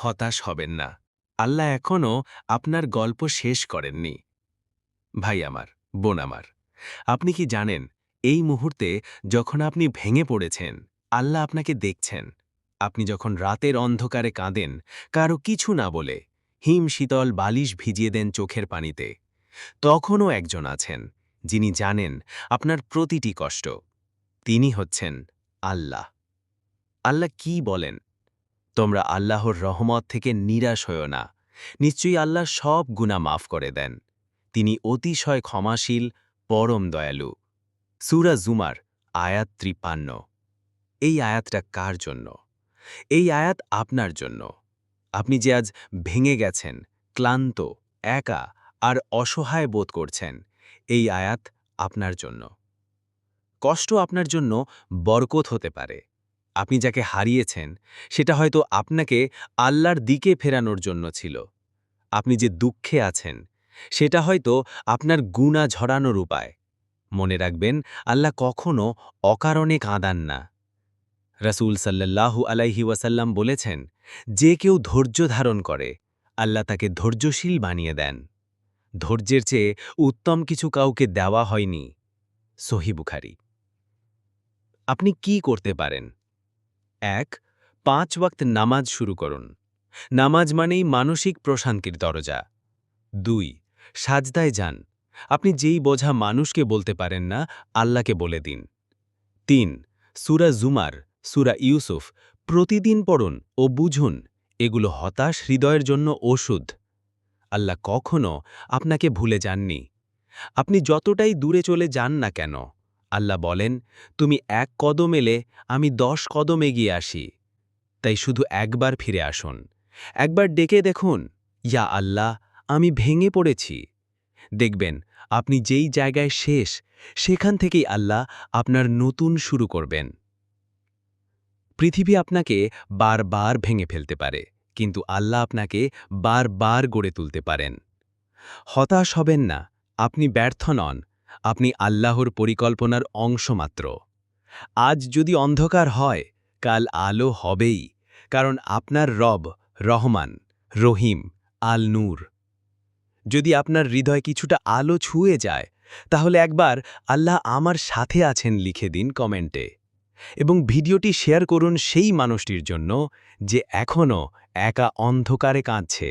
হতাশ হবেন না। আল্লাহ এখনও আপনার গল্প শেষ করেননি। ভাই আমার, বোন আমার, আপনি কি জানেন, এই মুহূর্তে যখন আপনি ভেঙে পড়েছেন, আল্লাহ আপনাকে দেখছেন। আপনি যখন রাতের অন্ধকারে কাঁদেন, কারও কিছু না বলে হিম শীতল বালিশ ভিজিয়ে দেন চোখের পানিতে। তখনও একজন আছেন, যিনি জানেন আপনার প্রতিটি কষ্ট। তিনি হচ্ছেন আল্লাহ। আল্লাহ কি বলেন? তোমরা আল্লাহর রহমত থেকে নিরাশ হও না। নিশ্চয়ই আল্লাহ সব গুণা মাফ করে দেন। তিনি অতিশয় ক্ষমাশীল, পরম দয়ালু। সুরা জুমার, আয়াত ত্রিপান্ন। এই আয়াতটা কার জন্য? এই আয়াত আপনার জন্য। আপনি যে আজ ভেঙে গেছেন, ক্লান্ত, একা আর অসহায় বোধ করছেন, এই আয়াত আপনার জন্য। কষ্ট আপনার জন্য বরকত হতে পারে। আপনি যাকে হারিয়েছেন, সেটা হয়তো আপনাকে আল্লাহর দিকে ফেরানোর জন্য ছিল। আপনি যে দুঃখে আছেন, সেটা হয়তো আপনার গুণা ঝরানোর উপায়। মনে রাখবেন, আল্লাহ কখনও অকারণে কাঁদান না। রসুল সাল্লাল্লাহু আলাইহি ওয়াসাল্লাম বলেছেন, যে কেউ ধৈর্য ধারণ করে, আল্লাহ তাকে ধৈর্যশীল বানিয়ে দেন। ধৈর্যের চেয়ে উত্তম কিছু কাউকে দেওয়া হয়নি। সহি বুখারি। আপনি কি করতে পারেন? এক, পাঁচ ওয়াক্ত নামাজ শুরু করুন। নামাজ মানেই মানসিক প্রশান্তির দরজা। দুই, সাজদায় যান। আপনি যেই বোঝা মানুষকে বলতে পারেন না, আল্লাহকে বলে দিন। তিন, সুরা জুমার, সুরা ইউসুফ, প্রতিদিন পড়ুন ও বুঝুন, এগুলো হতাশ হৃদয়ের জন্য ওষুধ। আল্লাহ কখনো আপনাকে ভুলে যাননি। আপনি যতটাই দূরে চলে যান না কেন আল্লাহ বলেন, তুমি এক কদম এলে আমি দশ কদম এগিয়ে আসি। তাই শুধু একবার ফিরে আসুন। একবার ডেকে দেখুন, ইয়া আল্লাহ, আমি ভেঙে পড়েছি। দেখবেন, আপনি যেই জায়গায় শেষ, সেখান থেকেই আল্লাহ আপনার নতুন শুরু করবেন। পৃথিবী আপনাকে বারবার ভেঙে ফেলতে পারে, কিন্তু আল্লাহ আপনাকে বারবার গড়ে তুলতে পারেন। হতাশ হবেন না, আপনি ব্যর্থ নন। আপনি আল্লাহর পরিকল্পনার অংশ মাত্র আজ যদি অন্ধকার হয়, কাল আলো হবেই, কারণ আপনার রব রহমান, রহিম আল নূর যদি আপনার হৃদয় কিছুটা আলো ছুঁয়ে যায়, তাহলে একবার আল্লাহ আমার সাথে আছেন লিখে দিন কমেন্টে। এবং ভিডিওটি শেয়ার করুন সেই মানুষটির জন্য, যে এখনও একা অন্ধকারে কাঁদছে।